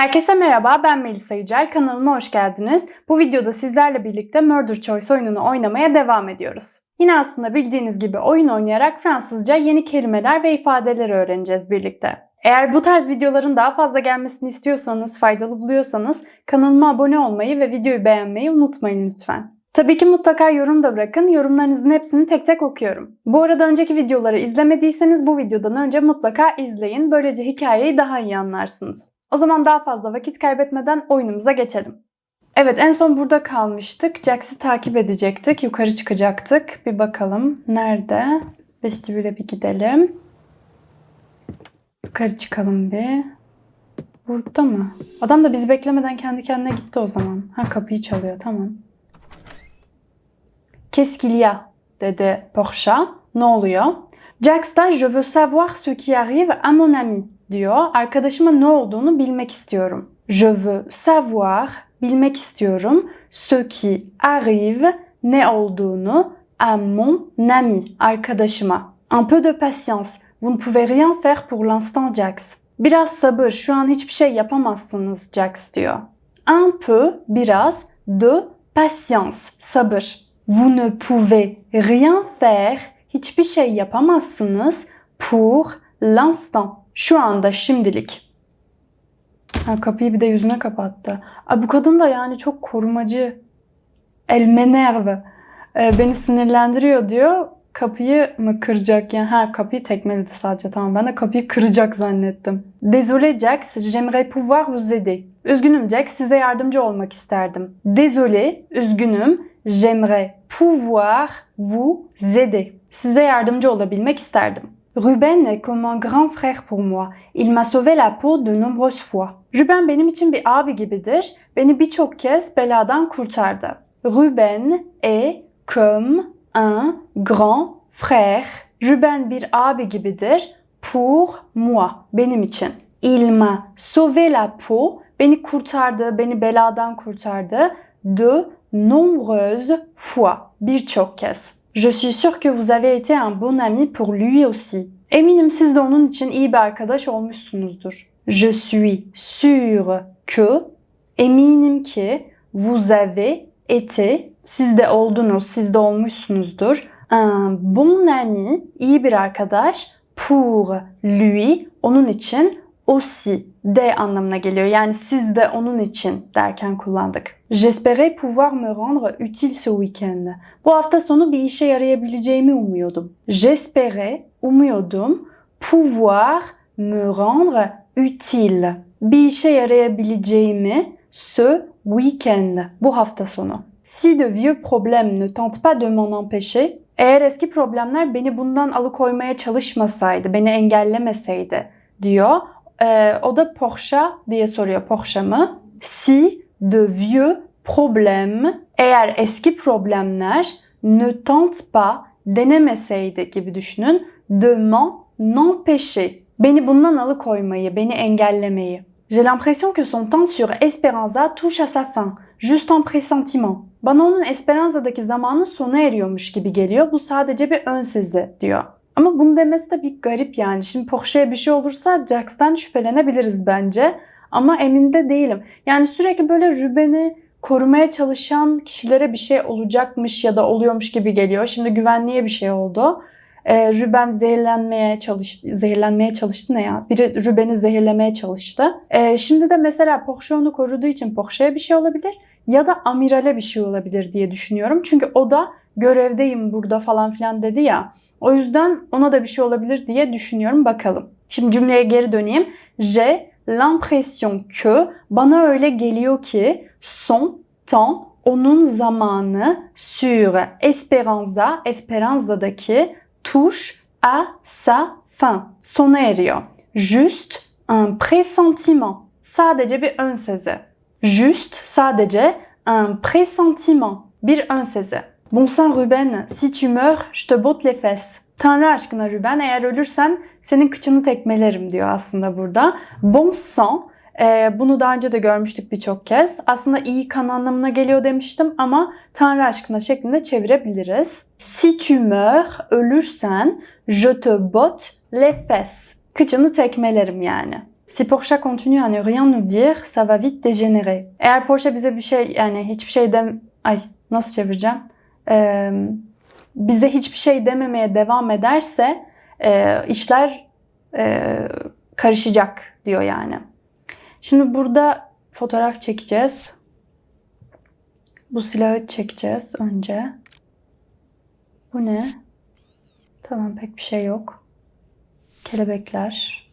Herkese merhaba, ben Melisa Yücel. Kanalıma hoş geldiniz. Bu videoda sizlerle birlikte Murder Choice oyununu oynamaya devam ediyoruz. Yine aslında bildiğiniz gibi oyun oynayarak Fransızca yeni kelimeler ve ifadeler öğreneceğiz birlikte. Eğer bu tarz videoların daha fazla gelmesini istiyorsanız, faydalı buluyorsanız kanalıma abone olmayı ve videoyu beğenmeyi unutmayın lütfen. Tabii ki mutlaka yorum da bırakın. Yorumlarınızın hepsini tek tek okuyorum. Bu arada önceki videoları izlemediyseniz bu videodan önce mutlaka izleyin. Böylece hikayeyi daha iyi anlarsınız. O zaman daha fazla vakit kaybetmeden oyunumuza geçelim. Evet en son burada kalmıştık. Jax'i takip edecektik. Yukarı çıkacaktık. Bir bakalım. Nerede? Vestibüle bir gidelim. Yukarı çıkalım bir. Burada mı? Adam da bizi beklemeden kendi kendine gitti o zaman. Ha kapıyı çalıyor tamam. Qu'est-ce qu'il dedi Portia. Ne oluyor? Jax je veux savoir ce qui arrive à mon ami diyor. Arkadaşıma ne olduğunu bilmek istiyorum. Je veux savoir bilmek istiyorum. Ce qui arrive ne olduğunu à mon ami arkadaşıma. Un peu de patience. Vous ne pouvez rien faire pour l'instant Jax. Biraz sabır. Şu an hiçbir şey yapamazsınız Jax diyor. Un peu biraz de patience. Sabır. Vous ne pouvez rien faire. Hiçbir şey yapamazsınız pour l'instant. Şu anda şimdilik. Ha, kapıyı bir de yüzüne kapattı. Aa, bu kadın da yani çok korumacı. El m'énerve. Ee, beni sinirlendiriyor diyor. Kapıyı mı kıracak yani? Ha kapıyı tekmeledi sadece tamam. Ben de kapıyı kıracak zannettim. Désolé Jax, j'aimerais pouvoir vous aider. Üzgünüm Jax, size yardımcı olmak isterdim. Désolé, üzgünüm. J'aimerais pouvoir vous aider. Size yardımcı olabilmek isterdim. Ruben est comme un grand frère pour moi. Il m'a sauvé la peau de nombreuses fois. Ruben benim için bir abi gibidir. Beni birçok kez beladan kurtardı. Ruben est comme un grand frère. Ruben bir abi gibidir. Pour moi. Benim için. Il m'a sauvé la peau. Beni kurtardı, beni beladan kurtardı. De nombreuses fois. Birçok kez. Je suis sûre que vous avez été un bon ami pour lui aussi. Eminim siz de onun için iyi bir arkadaş olmuşsunuzdur. Je suis sûre que eminim ki vous avez été siz de oldunuz, siz de olmuşsunuzdur. Un bon ami, iyi bir arkadaş pour lui, onun için aussi de anlamına geliyor. Yani siz de onun için derken kullandık. J'espérais pouvoir me rendre utile ce week-end. Bu hafta sonu bir işe yarayabileceğimi umuyordum. J'espérais, umuyordum, pouvoir me rendre utile. Bir işe yarayabileceğimi ce week-end, bu hafta sonu. Si de vieux problèmes ne tentent pas de m'en empêcher, eğer eski problemler beni bundan alıkoymaya çalışmasaydı, beni engellemeseydi diyor. Ee, o da Porsche diye soruyor. Porsche mı? Si de vieux problèmes, eğer eski problemler ne tentent pas, denemeseydi gibi düşünün. De m'en empêcher. Beni bundan alıkoymayı, beni engellemeyi. J'ai l'impression que son temps sur Esperanza touche à sa fin. Juste un pressentiment. Bana onun Esperanza'daki zamanı sona eriyormuş gibi geliyor. Bu sadece bir ön sezi diyor. Ama bunu demesi de bir garip yani. Şimdi Porsche'ye bir şey olursa Jax'tan şüphelenebiliriz bence. Ama emin de değilim. Yani sürekli böyle Ruben'i korumaya çalışan kişilere bir şey olacakmış ya da oluyormuş gibi geliyor. Şimdi güvenliğe bir şey oldu. Ee, Ruben zehirlenmeye çalıştı. Zehirlenmeye çalıştı ne ya? Biri Ruben'i zehirlemeye çalıştı. Ee, şimdi de mesela Porsche onu koruduğu için Porsche'ye bir şey olabilir. Ya da Amiral'e bir şey olabilir diye düşünüyorum. Çünkü o da görevdeyim burada falan filan dedi ya. O yüzden ona da bir şey olabilir diye düşünüyorum. Bakalım. Şimdi cümleye geri döneyim. J'ai l'impression que bana öyle geliyor ki son temps onun zamanı sur Esperanza, Esperanza'daki touche à sa fin. Sona eriyor. Juste un pressentiment. Sadece bir ön sezi. Juste sadece un pressentiment. Bir ön sezi. Bon sang Ruben, si tu meurs, je te botte les fesses. Tanrı aşkına Ruben, eğer ölürsen senin kıçını tekmelerim diyor aslında burada. Bon sang, e, bunu daha önce de görmüştük birçok kez. Aslında iyi kan anlamına geliyor demiştim ama Tanrı aşkına şeklinde çevirebiliriz. Si tu meurs, ölürsen, je te botte les fesses. Kıçını tekmelerim yani. Si Porsche continue à ne rien nous dire, ça va vite dégénérer. Eğer Porsche bize bir şey yani hiçbir şey dem... Ay nasıl çevireceğim? Ee, bize hiçbir şey dememeye devam ederse e, işler e, karışacak diyor yani. Şimdi burada fotoğraf çekeceğiz. Bu silahı çekeceğiz önce. Bu ne? Tamam pek bir şey yok. Kelebekler.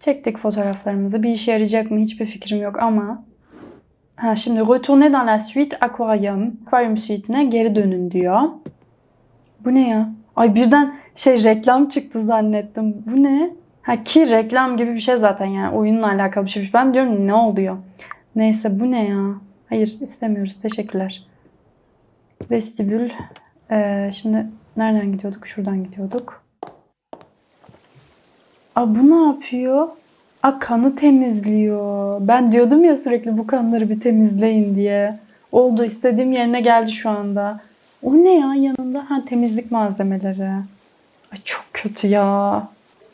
Çektik fotoğraflarımızı. Bir işe yarayacak mı hiçbir fikrim yok ama Ha, şimdi retourner dans la suite aquarium. Aquarium suite'ine geri dönün diyor. Bu ne ya? Ay birden şey reklam çıktı zannettim. Bu ne? Ha ki reklam gibi bir şey zaten yani oyunla alakalı bir şey. Ben diyorum ne oluyor? Neyse bu ne ya? Hayır istemiyoruz. Teşekkürler. Vestibül. Ee, şimdi nereden gidiyorduk? Şuradan gidiyorduk. Aa bu ne yapıyor? Aa kanı temizliyor. Ben diyordum ya sürekli bu kanları bir temizleyin diye. Oldu istediğim yerine geldi şu anda. O ne ya yanında? Ha temizlik malzemeleri. Ay çok kötü ya.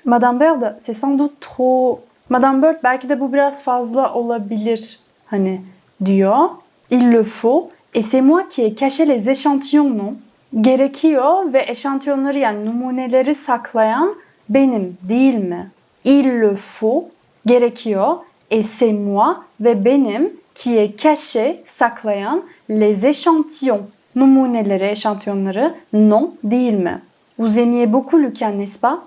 Madame Bird c'est sans doute trop. Madame Bird belki de bu biraz fazla olabilir hani diyor. Il le faut. Et c'est moi qui ai les échantillons non? Gerekiyor ve eşantiyonları yani numuneleri saklayan benim değil mi? Il le faut gerekiyor. Et c'est moi ve benim qui est caché saklayan les échantillons numuneleri, eşantiyonları non değil mi? Vous aimiez beaucoup Lucas n'est-ce pas?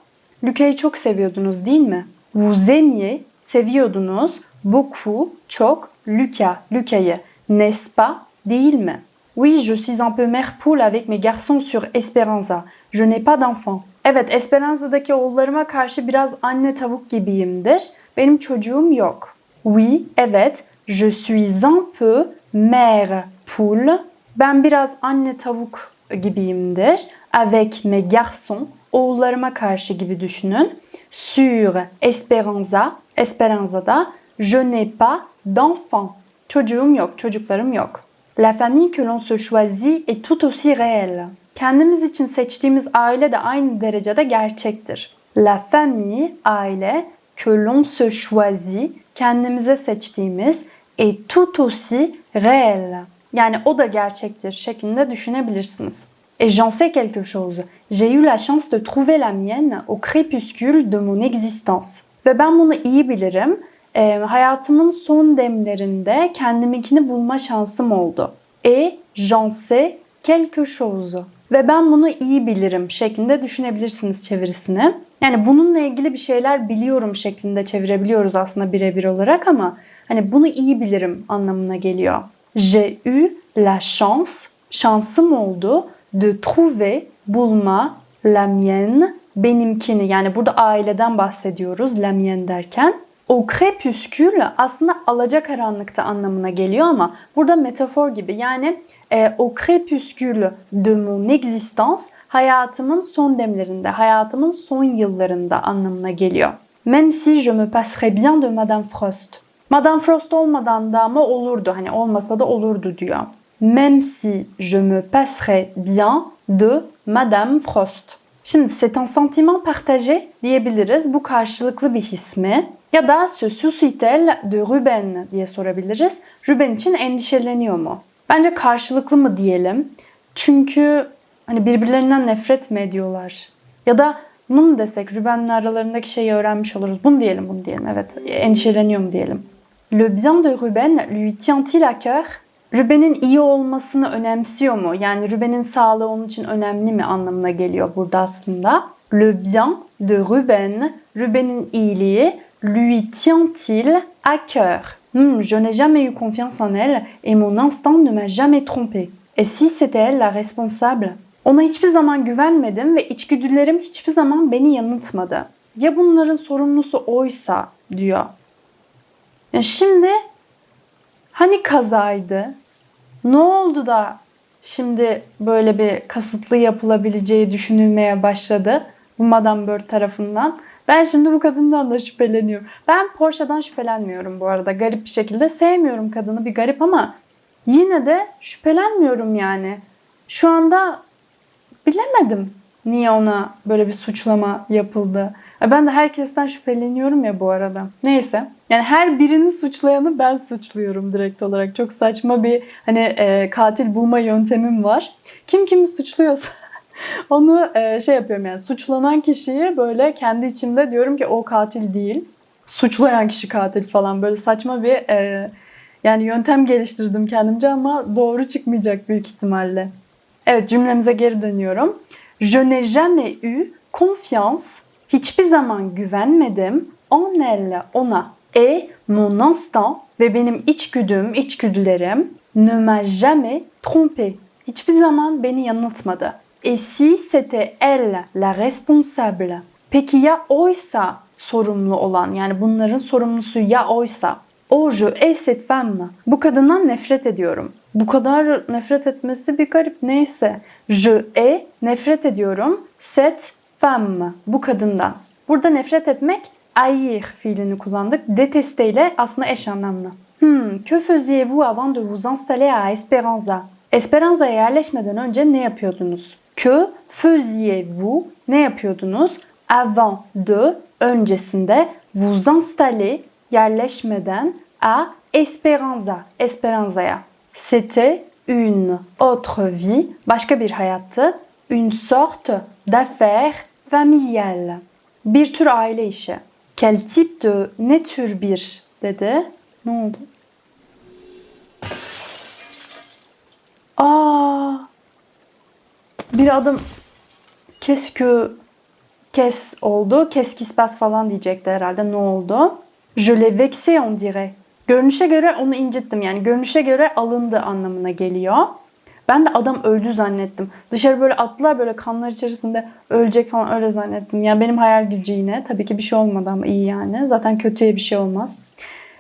Lucas'ı çok seviyordunuz değil mi? Vous aimiez seviyordunuz beaucoup çok Lucas, Lucas'ı n'est-ce pas? Değil mi? Oui, je suis un peu mère poule avec mes garçons sur Esperanza. Je n'ai pas d'enfant. Evet, Esperanza'daki oğullarıma karşı biraz anne tavuk gibiyimdir. Benim çocuğum yok. Oui, evet, je suis un peu mère poule. Ben biraz anne tavuk gibiyimdir. Avec mes garçons, oğullarıma karşı gibi düşünün. Sur Esperanza, Esperanza'da je n'ai pas d'enfant. Çocuğum yok, çocuklarım yok. La famille que l'on se choisit est tout aussi réelle. Kendimiz için seçtiğimiz aile de aynı derecede gerçektir. La famille, aile, que l'on se choisit, kendimize seçtiğimiz est tout aussi réelle. Yani o da gerçektir şeklinde düşünebilirsiniz. Et j'en sais quelque chose. J'ai eu la chance de trouver la mienne au crépuscule de mon existence. Ve ben bunu iyi bilirim. E, hayatımın son demlerinde kendiminkini bulma şansım oldu. Et j'en sais quelque chose. Ve ben bunu iyi bilirim şeklinde düşünebilirsiniz çevirisini. Yani bununla ilgili bir şeyler biliyorum şeklinde çevirebiliyoruz aslında birebir olarak ama hani bunu iyi bilirim anlamına geliyor. J'ai eu la chance, şansım oldu de trouver, bulma, la mienne, benimkini. Yani burada aileden bahsediyoruz la mienne derken. O crépuscule aslında alacakaranlıkta anlamına geliyor ama burada metafor gibi. Yani o crépuscule de mon existence hayatımın son demlerinde, hayatımın son yıllarında anlamına geliyor. Même si je me passerais bien de Madame Frost. Madame Frost olmadan da ama olurdu. Hani olmasa da olurdu diyor. Même si je me passerais bien de Madame Frost. Şimdi c'est un sentiment partagé diyebiliriz. Bu karşılıklı bir his mi? Ya da se soucie-t-elle de Ruben diye sorabiliriz. Ruben için endişeleniyor mu? Bence karşılıklı mı diyelim? Çünkü hani birbirlerinden nefret mi ediyorlar? Ya da bunu mu desek Ruben'le aralarındaki şeyi öğrenmiş oluruz. Bunu diyelim, bunu diyelim. Evet, endişeleniyor mu diyelim. Le bien de Ruben lui tient-il à cœur? Ruben'in iyi olmasını önemsiyor mu? Yani Ruben'in sağlığı onun için önemli mi anlamına geliyor burada aslında. Le bien de Ruben, Ruben'in iyiliği lui tient-il à cœur? Hmm, je n'ai jamais eu confiance en elle et mon instinct ne m'a jamais trompé. Et si c'était elle la responsable? Ona hiçbir zaman güvenmedim ve içgüdülerim hiçbir zaman beni yanıltmadı. Ya bunların sorumlusu oysa diyor. Ya şimdi hani kazaydı? Ne oldu da şimdi böyle bir kasıtlı yapılabileceği düşünülmeye başladı bu Madame Bird tarafından? Ben şimdi bu kadından da şüpheleniyorum. Ben Porsche'dan şüphelenmiyorum bu arada garip bir şekilde. Sevmiyorum kadını bir garip ama yine de şüphelenmiyorum yani. Şu anda bilemedim niye ona böyle bir suçlama yapıldı. Ya Ben de herkesten şüpheleniyorum ya bu arada. Neyse. Yani her birini suçlayanı ben suçluyorum direkt olarak. Çok saçma bir hani e, katil bulma yöntemim var. Kim kimi suçluyorsa onu e, şey yapıyorum yani suçlanan kişiyi böyle kendi içimde diyorum ki o katil değil. Suçlayan kişi katil falan böyle saçma bir e, yani yöntem geliştirdim kendimce ama doğru çıkmayacak büyük ihtimalle. Evet cümlemize geri dönüyorum. Je n'ai jamais eu confiance. Hiçbir zaman güvenmedim. En elle, ona. Et mon instinct ve benim içgüdüm, içgüdülerim ne m'a jamais trompé. Hiçbir zaman beni yanıltmadı. Et si c'était elle la responsable? Peki ya oysa sorumlu olan yani bunların sorumlusu ya oysa? O je hais cette femme. Bu kadından nefret ediyorum. Bu kadar nefret etmesi bir garip neyse. Je hais nefret ediyorum. Cette femme. Bu kadından. Burada nefret etmek haïr fiilini kullandık. Deteste ile aslında eş anlamlı. Hmm, que faisiez-vous avant de vous installer à Esperanza? Esperanza'ya yerleşmeden önce ne yapıyordunuz? Que faisiez-vous? Ne yapıyordunuz? Avant de, öncesinde, vous installer, yerleşmeden, à Esperanza, Esperanza'ya. C'était une autre vie, başka bir hayattı. Une sorte d'affaire familiale. Bir tür aile işi. Quel type de, ne tür bir dedi. Ne oldu? Aa, bir adım keskü kes oldu. Keskispes falan diyecekti herhalde. Ne oldu? Je l'ai vexé on dirait. Görünüşe göre onu incittim. Yani görünüşe göre alındı anlamına geliyor. Ben de adam öldü zannettim. Dışarı böyle attılar böyle kanlar içerisinde ölecek falan öyle zannettim. Yani benim hayal gücü yine. Tabii ki bir şey olmadı ama iyi yani. Zaten kötüye bir şey olmaz.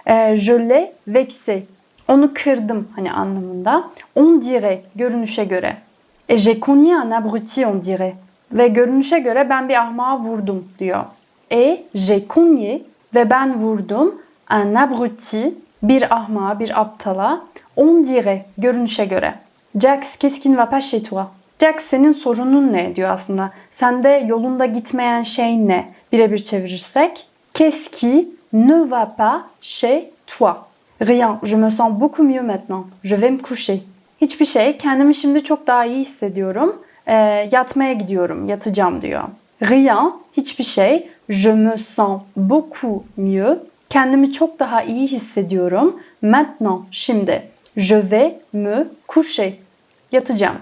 Ee, je l'ai vexé. Onu kırdım hani anlamında. On dirait görünüşe göre. E j'ai cogné un abruti on dirait. Ve görünüşe göre ben bir ahmağa vurdum diyor. E j'ai cogné ve ben vurdum un abruti bir ahmağa bir aptala. On dirait görünüşe göre. Jax ne va pas chez toi? Jax senin sorunun ne diyor aslında. Sende yolunda gitmeyen şey ne? Birebir çevirirsek. Qui ne va pas chez toi? Rien, je me sens beaucoup mieux maintenant. Je vais me coucher. Hiçbir şey, kendimi şimdi çok daha iyi hissediyorum. Ee, yatmaya gidiyorum, yatacağım diyor. Rien, hiçbir şey. Je me sens beaucoup mieux. Kendimi çok daha iyi hissediyorum. Maintenant, şimdi. Je vais me coucher. Yatacağım.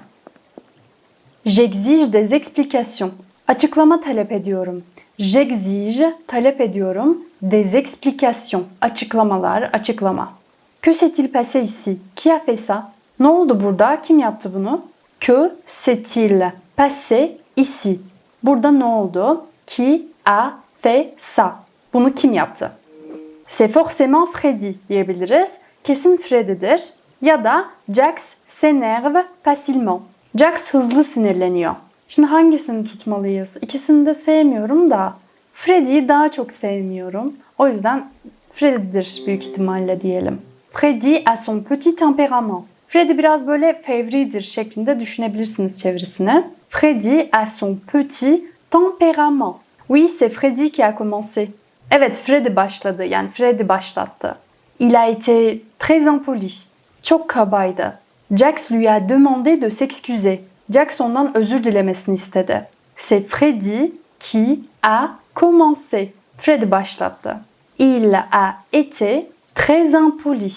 J'exige des explications. Açıklama talep ediyorum. J'exige talep ediyorum. Des explications. Açıklamalar, açıklama. Que s'est-il passé ici? Qui a fait ça? Ne oldu burada? Kim yaptı bunu? Que s'est-il passé ici? Burada ne oldu? Qui a fait ça? Bunu kim yaptı? C'est forcément Freddy diyebiliriz. Kesin Freddy'dir. Ya da Jax s'énerve facilement. Jax hızlı sinirleniyor. Şimdi hangisini tutmalıyız? İkisini de sevmiyorum da Freddy'yi daha çok sevmiyorum. O yüzden Freddy'dir büyük ihtimalle diyelim. Freddy a son petit tempérament. Freddy biraz böyle fevridir şeklinde düşünebilirsiniz çevirisine. Freddy a son petit tempérament. Oui, c'est Freddy qui a commencé. Evet, Freddy başladı. Yani Freddy başlattı. Il a été très impoli. Çok kabaydı. Jax lui a demandé de s'excuser. Jax ondan özür dilemesini istedi. C'est Freddy qui a commencé. Freddy başlattı. Il a été très impoli.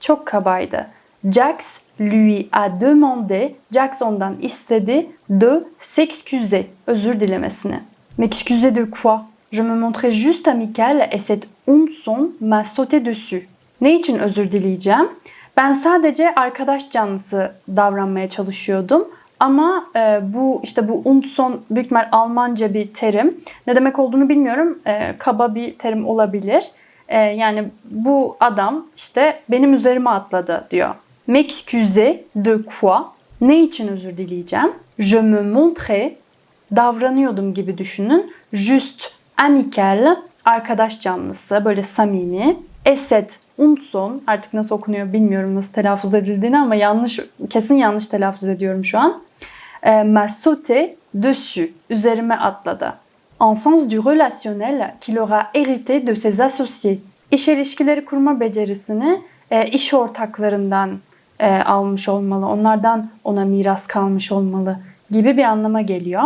Çok kabaydı. Jax lui a demandé, Jax ondan istedi de s'excuser, özür dilemesini. M'excuser de quoi? Je me montrais juste amicale et cette son m'a sauté dessus. Ne için özür dileyeceğim? Ben sadece arkadaş canlısı davranmaya çalışıyordum. Ama e, bu işte bu Unson büyük ihtimal Almanca bir terim. Ne demek olduğunu bilmiyorum. E, kaba bir terim olabilir. E, yani bu adam işte benim üzerime atladı diyor. M'excuser de quoi? Ne için özür dileyeceğim? Je me montrais davranıyordum gibi düşünün. Juste amical arkadaş canlısı böyle samimi. Eset Unson artık nasıl okunuyor bilmiyorum nasıl telaffuz edildiğini ama yanlış kesin yanlış telaffuz ediyorum şu an. E, m'a sauté dessus üzerime atladı. En sens du relationnel qu'il aura hérité de ses associés. İş ilişkileri kurma becerisini e, iş ortaklarından e, almış olmalı. Onlardan ona miras kalmış olmalı gibi bir anlama geliyor.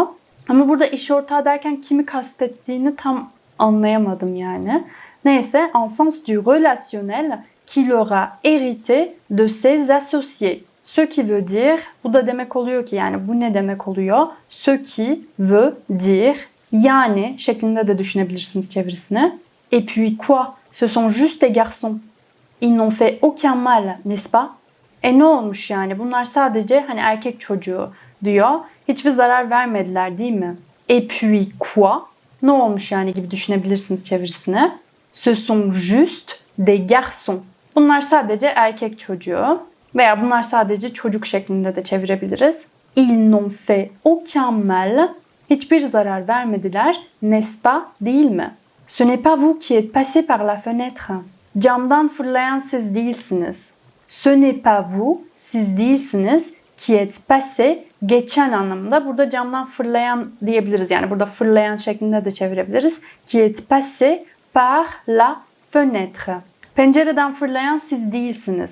Ama burada iş ortağı derken kimi kastettiğini tam anlayamadım yani. Neyse, en sens du relationnel qu'il aura hérité de ses associés. Ce qui veut dire, bu da demek oluyor ki yani bu ne demek oluyor? Ce qui veut dire, yani şeklinde de düşünebilirsiniz çevirisini. Et puis quoi? Ce sont juste des garçons. Ils n'ont fait aucun mal, n'est-ce pas? E ne olmuş yani? Bunlar sadece hani erkek çocuğu diyor. Hiçbir zarar vermediler değil mi? Et puis quoi? Ne olmuş yani gibi düşünebilirsiniz çevirisine. Ce sont juste des garçons. Bunlar sadece erkek çocuğu veya bunlar sadece çocuk şeklinde de çevirebiliriz. Ils n'ont fait aucun mal. Hiçbir zarar vermediler. N'est-ce pas? Değil mi? Ce n'est pas vous qui êtes passé par la fenêtre. Camdan fırlayan siz değilsiniz. Ce n'est pas vous, siz değilsiniz. Qui êtes passé, geçen anlamında. Burada camdan fırlayan diyebiliriz. Yani burada fırlayan şeklinde de çevirebiliriz. Qui êtes passé par la fenêtre. Pencereden fırlayan siz değilsiniz.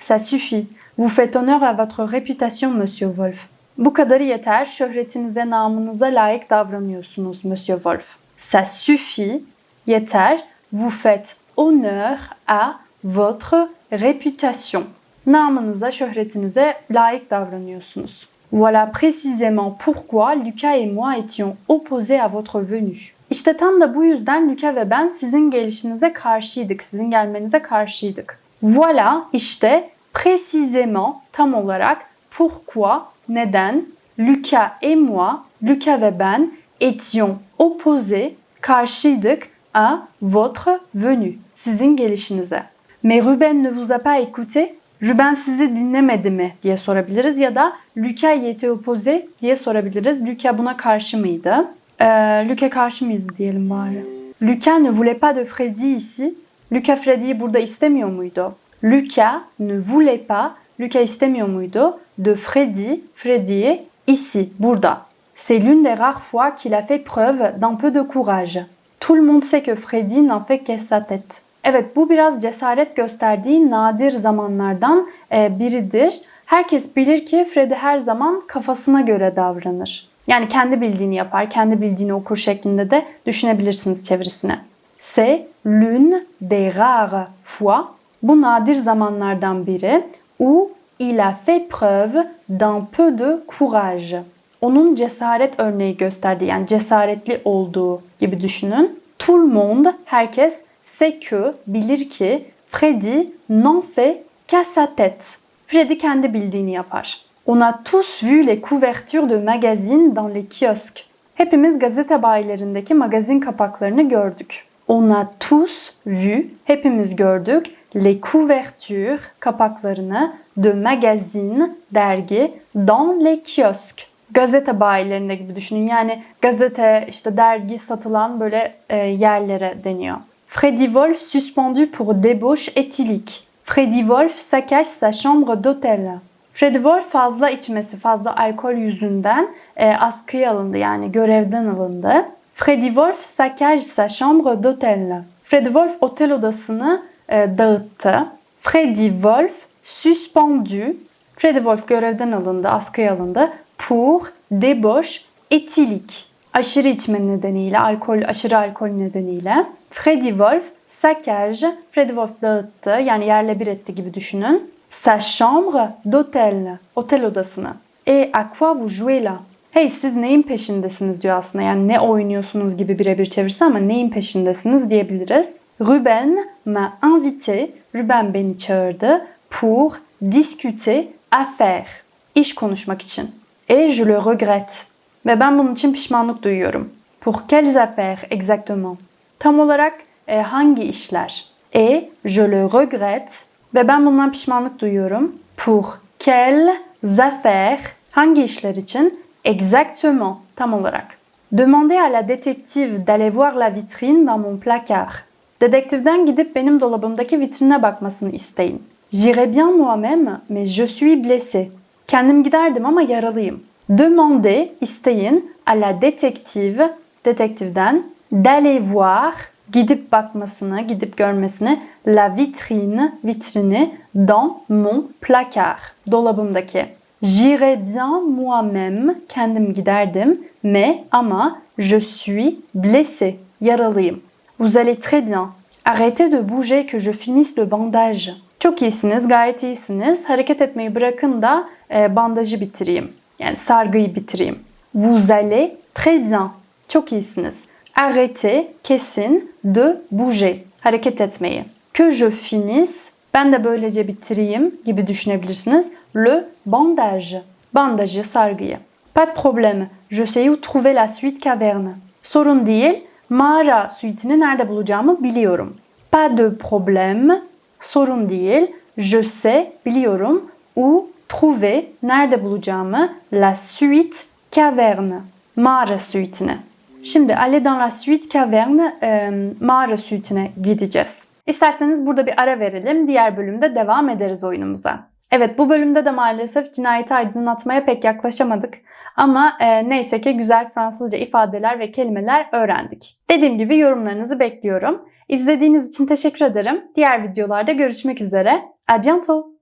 Ça suffit. Vous faites honneur à votre réputation, Monsieur Wolf. Bu kadarı yeter. Şöhretinize, namınıza layık davranıyorsunuz, Monsieur Wolf. Ça suffit. Yeter. Vous faites honneur à votre réputation. Namınıza, şöhretinize layık davranıyorsunuz. Voilà précisément pourquoi Lucas et moi étions opposés à votre venue. İşte tam da bu yüzden Luca ve ben sizin gelişinize karşıydık, sizin gelmenize karşıydık. Voilà işte précisément tam olarak pourquoi neden Luca et moi, Luca ve ben étions opposés karşıydık à votre venue. Sizin gelişinize. Mais Ruben ne vous a pas écouté? Ruben sizi dinlemedi mi diye sorabiliriz ya da Luca y était opposé diye sorabiliriz. Luca buna karşı mıydı? Ee, Luca karşı mıydı diyelim bari. Luca ne voulait pas de Freddy ici. Luca Freddy'yi burada istemiyor muydu? Luca ne voulait pas, Luca istemiyor muydu? De Freddy, Freddy'yi ici, burada. C'est l'une des rares fois qu'il a fait preuve d'un peu de courage. Tout le monde sait que Freddy n'en fait qu'à sa tête. Evet bu biraz cesaret gösterdiği nadir zamanlardan e, biridir. Herkes bilir ki Freddy her zaman kafasına göre davranır. Yani kendi bildiğini yapar, kendi bildiğini okur şeklinde de düşünebilirsiniz çevirisine. C'est l'une des rares fois, bu nadir zamanlardan biri, où il a fait preuve d'un peu de courage. Onun cesaret örneği gösterdiği yani cesaretli olduğu gibi düşünün. Tout le monde, herkes sait que, bilir ki Freddy n'en fait qu'à sa tête. Freddy kendi bildiğini yapar. On a tous vu les couvertures de magazines dans les kiosques. Hepimiz gazete bayilerindeki magazin kapaklarını gördük. On a tous vu, hepimiz gördük, les couvertures kapaklarını de magazine, dergi, dans les kiosques. Gazete bayilerinde gibi düşünün. Yani gazete, işte dergi satılan böyle e, yerlere deniyor. Freddy Wolf suspendu pour débauche éthylique. Freddy Wolf saccage sa chambre d'hôtel. Freddy Wolf fazla içmesi, fazla alkol yüzünden e, askıya alındı yani görevden alındı. Freddy Wolf saccage sa chambre d'hôtel. Freddy Wolf otel odasını e, dağıttı. Freddy Wolf suspendu. Freddy Wolf görevden alındı, askıya alındı. Pour débauche éthylique. Aşırı içme nedeniyle, alkol, aşırı alkol nedeniyle. Freddy Wolf saccage. Freddy Wolf dağıttı, yani yerle bir etti gibi düşünün. Sa chambre d'hôtel. Otel odasını. Et à quoi vous jouez là? Hey siz neyin peşindesiniz diyor aslında. Yani ne oynuyorsunuz gibi birebir çevirse ama neyin peşindesiniz diyebiliriz. Ruben m'a invité. Ruben beni çağırdı. Pour discuter affaires. İş konuşmak için. Et je le regrette. Ve ben bunun için pişmanlık duyuyorum. Pour quelles affaires exactement? Tam olarak e, hangi işler? Et je le regrette. Ve ben bundan pişmanlık duyuyorum. Pour quelles affaires? Hangi işler için? Exactement. Tam olarak. Demandez à la détective d'aller voir la vitrine dans mon placard. Dedektifden gidip benim dolabımdaki vitrine bakmasını isteyin. J'irai bien moi-même, mais je suis blessé. Kendim giderdim ama yaralıyım. Demandez, isteyin, à la détective, detektifden d'aller voir gidip bakmasını, gidip görmesini la vitrine, vitrini dans mon placard, dolabımdaki. J'irai bien moi-même, kendim giderdim, mais ama je suis blessé, yaralıyım. Vous allez très bien. Arrêtez de bouger que je finisse le bandage. Çok iyisiniz, gayet iyisiniz. Hareket etmeyi bırakın da e, bandajı bitireyim. Yani sargıyı bitireyim. Vous allez très bien. Çok iyisiniz. Arrêtez, kesin, de bouger. Hareket etmeyi. Que je finisse, ben de böylece bitireyim gibi düşünebilirsiniz. Le bandage. Bandajı, sargıyı. Pas de problème. Je sais où trouver la suite caverne. Sorun değil. Mağara suite'ini nerede bulacağımı biliyorum. Pas de problème. Sorun değil. Je sais, biliyorum. Où trouver, nerede bulacağımı. La suite caverne. Mağara suite'ini. Şimdi aller dans la suite caverne e, mağara suite'ine gideceğiz. İsterseniz burada bir ara verelim. Diğer bölümde devam ederiz oyunumuza. Evet bu bölümde de maalesef cinayeti aydınlatmaya pek yaklaşamadık. Ama e, neyse ki güzel Fransızca ifadeler ve kelimeler öğrendik. Dediğim gibi yorumlarınızı bekliyorum. İzlediğiniz için teşekkür ederim. Diğer videolarda görüşmek üzere. A bientôt.